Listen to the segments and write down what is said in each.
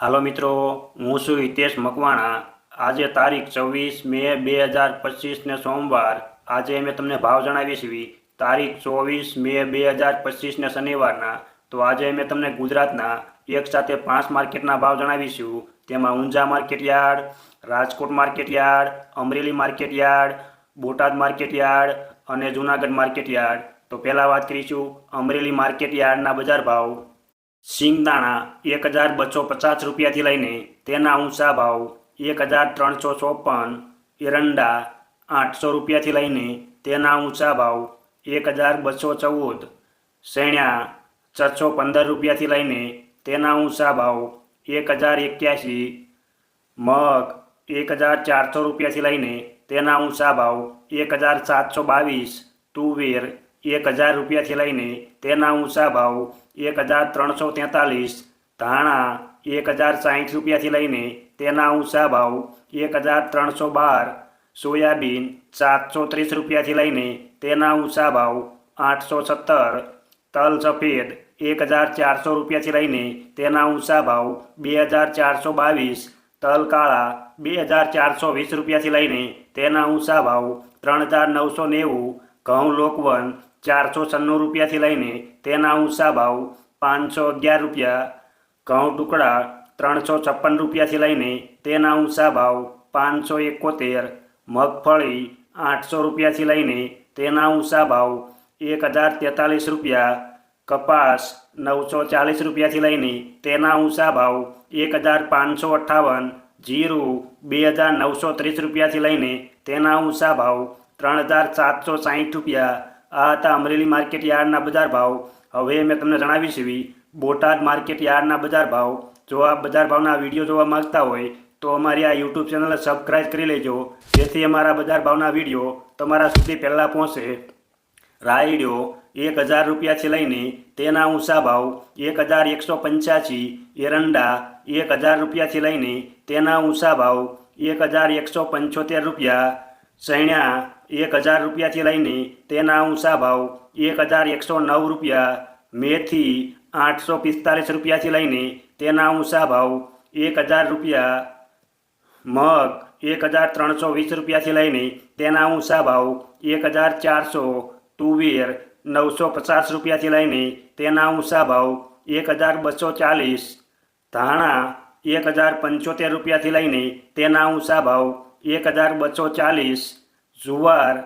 હાલો મિત્રો, હું છું હિતેશ મકવાણા. આજે તારીખ છવ્વીસ મે બે હજાર પચીસને સોમવાર. આજે મેં તમને ભાવ જણાવીશું તારીખ ચોવીસ મે બે હજાર પચીસને શનિવારના. તો આજે અમે તમને ગુજરાતના એક સાથે પાંચ માર્કેટના ભાવ જણાવીશું તેમાં Unjha market yard, Rajkot market yard, Amreli market yard, Botad market yard અને જૂનાગઢ માર્કેટ યાર્ડ. તો પહેલાં વાત કરીશું અમરેલી માર્કેટ યાર્ડના બજાર ભાવ. સિંગદાણા એક હજાર બસો પચાસ રૂપિયાથી લઈને તેના ઊંચા ભાવ એક હજાર ત્રણસો ચોપન, એરંડા આઠસો રૂપિયાથી લઈને તેના ઊંચા ભાવ એક હજાર બસો ચૌદ, શેણ્યા છસો પંદર રૂપિયાથી લઈને તેના ઊંચા ભાવ એક હજાર એક્યાસી, મગ એક હજાર ચારસો રૂપિયાથી લઈને તેના ઊંચા ભાવ એક હજાર સાતસો બાવીસ, તુવેર એક હજાર રૂપિયાથી લઈને તેના ઊંચા ભાવ એક હજાર ત્રણસો તેતાલીસ, ધાણા એક હજાર સાહીઠ રૂપિયાથી લઈને તેના ઊંચા ભાવ એક હજાર ત્રણસો બાર, સોયાબીન સાતસો ત્રીસ રૂપિયાથી લઈને તેના ઊંચા ભાવ આઠસો સત્તર, તલ સફેદ એક હજાર ચારસો રૂપિયાથી લઈને તેના ઊંચા ભાવ બે હજાર ચારસો બાવીસ, તલ કાળા બે હજાર ચારસો વીસ રૂપિયાથી લઈને તેના ઊંચા ભાવ ત્રણ હજાર નવસો નેવું, ઘઉં લોકવન ચારસો છન્નું રૂપિયાથી લઈને તેના ઊંચા ભાવ પાંચસો અગિયાર રૂપિયા, ઘઉં ટુકડા ત્રણસો છપ્પન રૂપિયાથી લઈને તેના ઊંચા ભાવ પાંચસો એકોતેર, મગફળી આઠસો રૂપિયાથી લઈને તેના ઊંચા ભાવ એક હજાર તેતાલીસ રૂપિયા, કપાસ નવસો ચાલીસ રૂપિયાથી લઈને તેના ઊંચા ભાવ એક હજાર પાંચસો અઠ્ઠાવન, જીરું બે હજાર નવસો ત્રીસ રૂપિયાથી લઈને તેના ઊંચા ભાવ ત્રણ હજાર સાતસો સાહીઠ રૂપિયા આ હતા અમરેલી માર્કેટ યાર્ડના બજાર ભાવ. હવે મેં તમને જણાવી એવી, બોટાદ માર્કેટ યાર્ડના બજાર ભાવ. જો આ બજાર ભાવના વીડિયો જોવા માગતા હોય, તો અમારી આ યુટ્યુબ ચેનલને સબસ્ક્રાઈબ કરી લેજો. જેથી અમારા બજાર ભાવના વીડિયો તમારા સુધી પહેલાં પહોંચે. રાયડો એક હજાર રૂપિયાથી લઈને તેના ઊંચા ભાવ એક હજાર એકસો પંચ્યાસી, એરંડા એક હજાર રૂપિયાથી લઈને તેના ઊંચા ભાવ એક હજાર એકસો પંચોતેર રૂપિયા, સૈણ્યા એક હજાર રૂપિયાથી લઈને તેના ઊંચા ભાવ એક હજાર એકસો નવ રૂપિયા, મેથી આઠસો પિસ્તાલીસ રૂપિયાથી લઈને તેના ઊંચા ભાવ એક હજાર રૂપિયા, મગ એક હજાર ત્રણસો વીસ રૂપિયાથી લઈને તેના ઊંચા ભાવ એક હજાર ચારસો, તુવેર નવસો પચાસ રૂપિયાથી લઈને તેના ઊંચા ભાવ એક હજાર બસો ચાલીસ, ધાણા એક હજાર પંચોતેર રૂપિયાથી લઈને તેના ઊંચા ભાવ એક હજાર બસો ચાલીસ જુવાર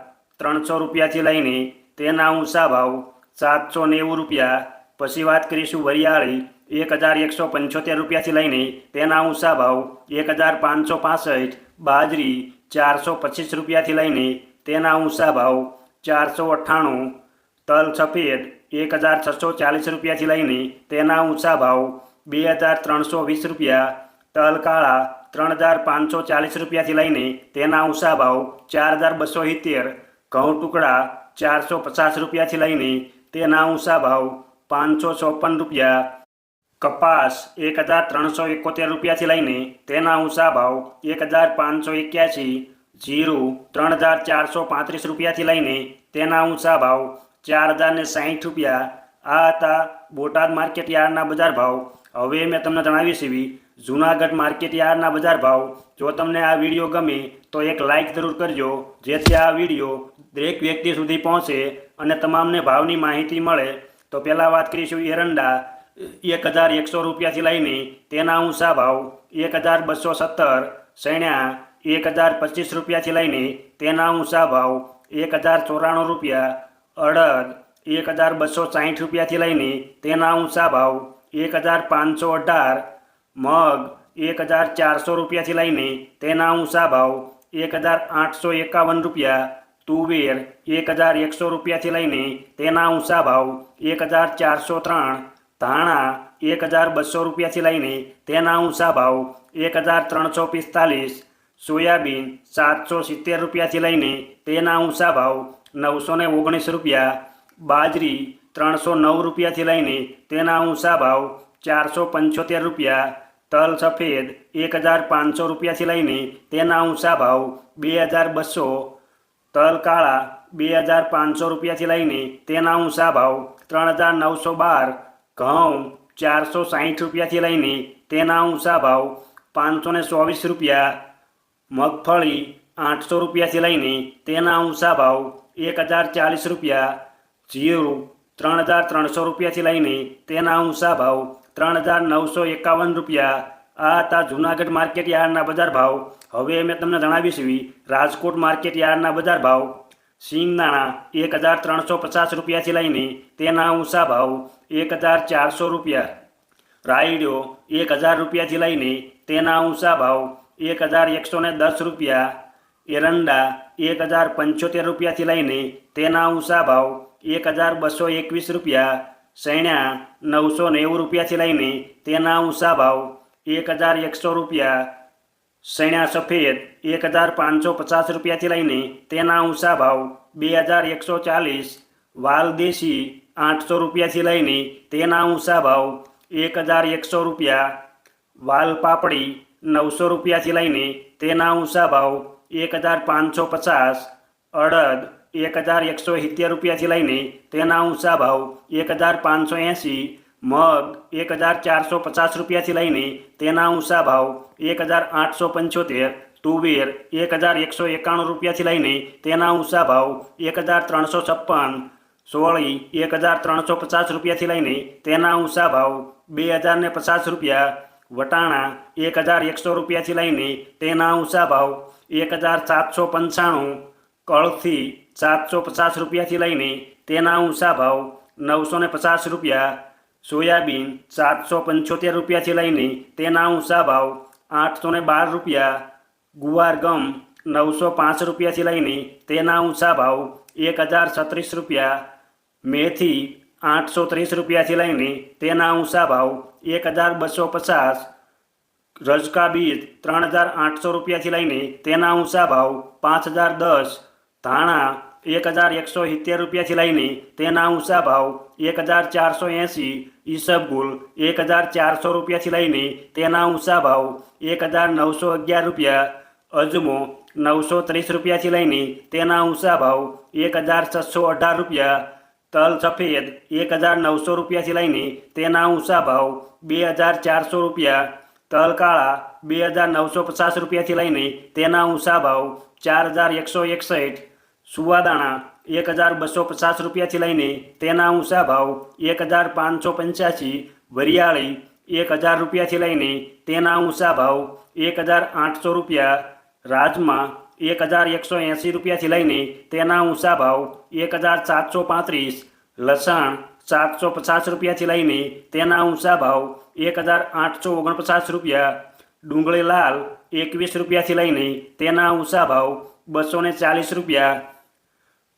ત્રણસો રૂપિયાથી લઈને તેના ઊંચા ભાવ સાતસો નેવું રૂપિયા. પછી વાત કરીશું વરિયાળી એક હજાર એકસો પંચોતેર રૂપિયાથી લઈને તેના ઊંચા ભાવ એક હજાર પાંચસો પાસઠ. બાજરી ચારસો પચીસ રૂપિયાથી લઈને તેના ઊંચા ભાવ ચારસો અઠ્ઠાણું. તલ સફેદ એક હજાર છસો ચાલીસ રૂપિયાથી લઈને તેના ઊંચા ભાવ બે હજાર ત્રણસો વીસ રૂપિયા. તલ કાળા ત્રણ હજાર પાંચસો ચાલીસ રૂપિયાથી લઈને તેના ઊંચા ભાવ ચાર હજાર બસો સિત્તેર, ઘઉં ટુકડા ચારસો પચાસ રૂપિયાથી લઈને તેના ઊંચા ભાવ પાંચસો ચોપન રૂપિયા, કપાસ એક હજાર ત્રણસો એકોતેર રૂપિયાથી લઈને તેના ઊંચા ભાવ એક હજાર પાંચસો એક્યાસી, જીરું ત્રણ હજાર ચારસો પાંત્રીસ રૂપિયાથી લઈને તેના ઊંચા ભાવ ચાર હજાર ને સાહીઠ રૂપિયા. આ હતા બોટાદ માર્કેટ યાર્ડના બજાર ભાવ. હવે મેં તમને જણાવીશ એવી જૂનાગઢ માર્કેટ યાર્ડના બજાર ભાવ. જો તમને આ વીડિયો ગમે, તો એક લાઇક જરૂર કરજો, જેથી આ વીડિયો દરેક વ્યક્તિ સુધી પહોંચે અને તમામને ભાવની માહિતી મળે. તો પહેલાં વાત કરીશું એરંડા. એક હજાર એકસો રૂપિયાથી લઈને તેના ઊંચા ભાવ. એક હજાર બસો સત્તર, સૈણ્યા. એક હજાર પચીસ રૂપિયાથી લઈને તેના ઊંચા ભાવ. એક હજાર ચોરાણું રૂપિયા. અડદ. એક હજાર બસો સાહીઠ રૂપિયાથી લઈને તેના ઊંચા ભાવ. એક હજાર પાંચસો અઢાર. મગ એક હજાર ચારસો રૂપિયાથી લઈને તેના ઊંચા ભાવ એક હજાર આઠસો એકાવન રૂપિયા, તુવેર એક હજાર એકસો રૂપિયાથી લઈને તેના ઊંચા ભાવ એક હજાર ચારસો ત્રણ, ધાણા એક હજાર બસો રૂપિયાથી લઈને તેના ઊંચા ભાવ એક હજાર ત્રણસો પિસ્તાલીસ, સોયાબીન સાતસો સિત્તેર રૂપિયાથી લઈને તેના ઊંચા ભાવ નવસો ને ઓગણીસ રૂપિયા, બાજરી ત્રણસો નવ રૂપિયાથી લઈને તેના ઊંચા ભાવ ચારસો પંચોતેર રૂપિયા તલ સફેદ એક હજાર પાંચસો રૂપિયાથી લઈને તેના ઊંચા ભાવ બે હજાર બસો તલ કાળા બે હજાર પાંચસો રૂપિયાથી લઈને તેના ઊંચા ભાવ ત્રણ હજાર નવસો બાર, ઘઉં ચારસો સાહીઠ રૂપિયાથી લઈને તેના ઊંચા ભાવ પાંચસો ને ચોવીસ રૂપિયા, મગફળી આઠસો રૂપિયાથી લઈને તેના ઊંચા ભાવ એક હજાર ચાલીસ રૂપિયા, જીરું ત્રણ હજાર ત્રણસો રૂપિયાથી લઈને તેના ઊંચા ભાવ ત્રણ હજાર નવસો એકાવન રૂપિયા. આ હતા જૂનાગઢ માર્કેટ યાર્ડના બજાર ભાવ. હવે મેં તમને જણાવીશું રાજકોટ માર્કેટ યાર્ડના બજાર ભાવ. સિંગદાણા એક હજાર ત્રણસો પચાસ રૂપિયાથી લઈને તેના ઊંચા ભાવ એક હજાર ચારસો રૂપિયા. રાયડો એક હજાર રૂપિયાથી લઈને તેના ઊંચા ભાવ એક હજાર એકસો ને દસ રૂપિયા. એરંડા એક હજાર પંચોતેર રૂપિયાથી લઈને તેના ઊંચા ભાવ એક હજાર બસો એકવીસ રૂપિયા. સૈણા નવસો નેવું રૂપિયાથી લઈને તેના ઊંચા ભાવ એક હજાર એકસો રૂપિયા સૈણા સફેદ એક હજાર પાંચસો પચાસ રૂપિયાથી લઈને તેના ઊંચા ભાવ બે હજાર એકસો ચાલીસ, વાલ દેશી આઠસો રૂપિયાથી લઈને તેના ઊંચા ભાવ એક હજાર એકસો રૂપિયા, વાલ પાપડી નવસો રૂપિયાથી લઈને તેના ઊંચા ભાવ એક હજાર પાંચસો પચાસ, અડદ એક હજાર એકસો સિત્તેર રૂપિયાથી લઈને તેના ઊંચા ભાવ એક હજાર પાંચસો એંસી મગ એક હજાર ચારસો પચાસ રૂપિયાથી લઈને તેના ઊંચા ભાવ એક હજાર આઠસો પંચોતેર તુવેર એક હજાર એકસો એકાણું રૂપિયાથી લઈને તેના ઊંચા ભાવ એક હજાર ત્રણસો છપ્પન સોળી એક હજાર ત્રણસો પચાસ રૂપિયાથી લઈને તેના ઊંચા ભાવ બે હજાર ને પચાસ રૂપિયા વટાણા એક હજાર એકસો રૂપિયાથી લઈને તેના ઊંચા ભાવ એક હજાર સાતસો પંચાણું કળથી સાતસો પચાસ રૂપિયાથી લઈને તેના ઊંચા ભાવ નવસો ને પચાસ રૂપિયા, સોયાબીન સાતસો પંચોતેર રૂપિયાથી લઈને તેના ઊંચા ભાવ આઠસો ને બાર રૂપિયા, ગુવાર ગમ નવસો પાંચ રૂપિયાથી લઈને તેના ઊંચા ભાવ એક હજાર છત્રીસ રૂપિયા, મેથી આઠસો ત્રીસ રૂપિયાથી લઈને તેના ઊંચા ભાવ એક હજાર બસો પચાસ, રજકા બીજ ત્રણ હજાર આઠસો રૂપિયાથી લઈને તેના ઊંચા ભાવ પાંચ હજાર દસ ધાણા એક હજાર એકસો સિત્તેર રૂપિયાથી લઈને તેના ઊંચા ભાવ એક હજાર ચારસો એંસી, ઈસબગુલ એક હજાર ચારસો રૂપિયાથી લઈને તેના ઊંચા ભાવ એક હજાર નવસો અગિયાર રૂપિયા, અજમો નવસો ત્રીસ રૂપિયાથી લઈને તેના ઊંચા ભાવ એક હજાર છસો અઢાર રૂપિયા, તલ સફેદ એક હજાર નવસો રૂપિયાથી લઈને તેના ઊંચા ભાવ બે હજાર ચારસો રૂપિયા, તલ કાળા બે હજાર નવસો પચાસ રૂપિયાથી લઈને તેના ઊંચા ભાવ ચાર હજાર એકસો એકસઠ સુવાદાણા એક હજાર બસો પચાસ રૂપિયાથી લઈને તેના ઊંચા ભાવ એક હજાર પાંચસો પંચ્યાસી, વરિયાળી એક હજાર રૂપિયાથી લઈને તેના ઊંચા ભાવ એક હજાર આઠસો રૂપિયા, રાજમા એક હજાર એકસો એંસી રૂપિયાથી લઈને તેના ઊંચા ભાવ એક હજાર સાતસો પાંત્રીસ, લસણ સાતસો પચાસ રૂપિયાથી લઈને તેના ઊંચા ભાવ એક હજાર આઠસો ઓગણપચાસ રૂપિયા, ડુંગળી લાલ એકવીસ રૂપિયાથી લઈને તેના ઊંચા ભાવ બસો ને ચાલીસ રૂપિયા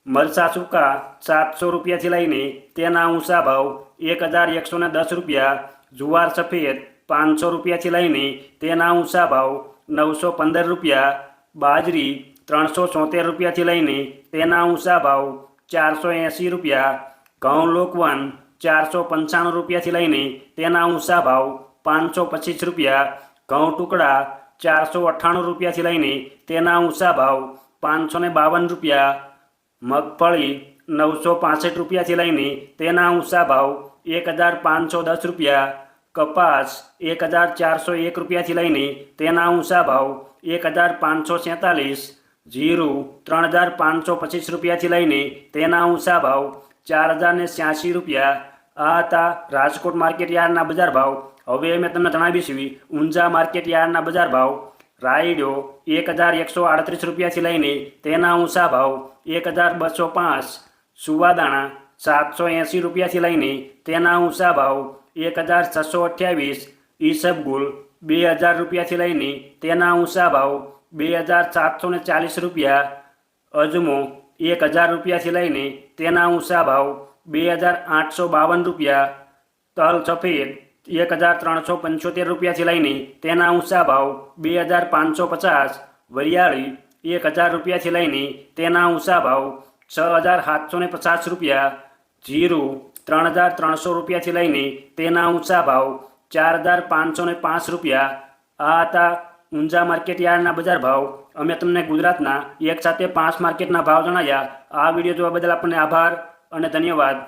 મરચા સૂકા સાતસો રૂપિયાથી લઈને તેના ઊંચા ભાવ એક હજાર એકસો દસ રૂપિયા, જુવાર સફેદ પાંચસો રૂપિયાથી લઈને તેના ઊંચા ભાવ નવસો પંદર રૂપિયા, બાજરી ત્રણસો ચોતેર રૂપિયાથી લઈને તેના ઊંચા ભાવ ચારસો એંસી રૂપિયા, ઘઉં લોકવન ચારસો પંચાણું રૂપિયાથી લઈને તેના ઊંચા ભાવ પાંચસો પચીસ રૂપિયા, ઘઉં ટુકડા ચારસો અઠ્ઠાણું રૂપિયાથી લઈને તેના ઊંચા ભાવ પાંચસો બાવન રૂપિયા મગફળી નવસો પાસઠ રૂપિયાથી લઈને તેના ઊંચા ભાવ એક હજાર પાંચસો દસ રૂપિયા, કપાસ એક હજાર ચારસો એક રૂપિયાથી લઈને તેના ઊંચા ભાવ એક હજાર પાંચસો સેંતાલીસ, જીરું ત્રણ હજાર પાંચસો પચીસ રૂપિયાથી લઈને તેના ઊંચા ભાવ ચાર હજાર ને છ્યાસી રૂપિયા. આ હતા રાજકોટ માર્કેટ યાર્ડના બજાર ભાવ. હવે મેં તમને જણાવીશું ઊંઝા માર્કેટ યાર્ડના બજાર ભાવ. રાયડો એક હજાર એકસો આડત્રીસ રૂપિયાથી લઈને તેના ઊંચા ભાવ એક હજાર બસો પાંચ, સુવાદાણા સાતસો એંસી રૂપિયાથી લઈને તેના ઊંચા ભાવ એક હજાર છસો અઠ્યાવીસ, ઈસબગુલ બે હજાર રૂપિયાથી લઈને તેના ઊંચા ભાવ બે હજાર સાતસો ને ચાલીસ રૂપિયા, અજમો એક હજાર રૂપિયાથી લઈને તેના ઊંચા ભાવ બે હજાર આઠસો બાવન રૂપિયા, તલ સફેદ એક હજાર ત્રણસો પંચોતેર રૂપિયાથી લઈને તેના ઊંચા ભાવ બે હજાર પાંચસો પચાસ, વરિયાળી એક હજાર રૂપિયાથી લઈને તેના ઊંચા ભાવ છ હજાર સાતસો ને પચાસ રૂપિયા, જીરું ત્રણ હજાર ત્રણસો રૂપિયાથી લઈને તેના ઊંચા ભાવ ચાર હજાર પાંચસો ને પાંચ રૂપિયા. આ હતા ઊંઝા માર્કેટ યાર્ડના બજાર ભાવ. અમે તમને ગુજરાતના એક સાથે પાંચ માર્કેટના ભાવ જણાવ્યા આ વીડિયો જોવા બદલ આપણને આભાર અને ધન્યવાદ.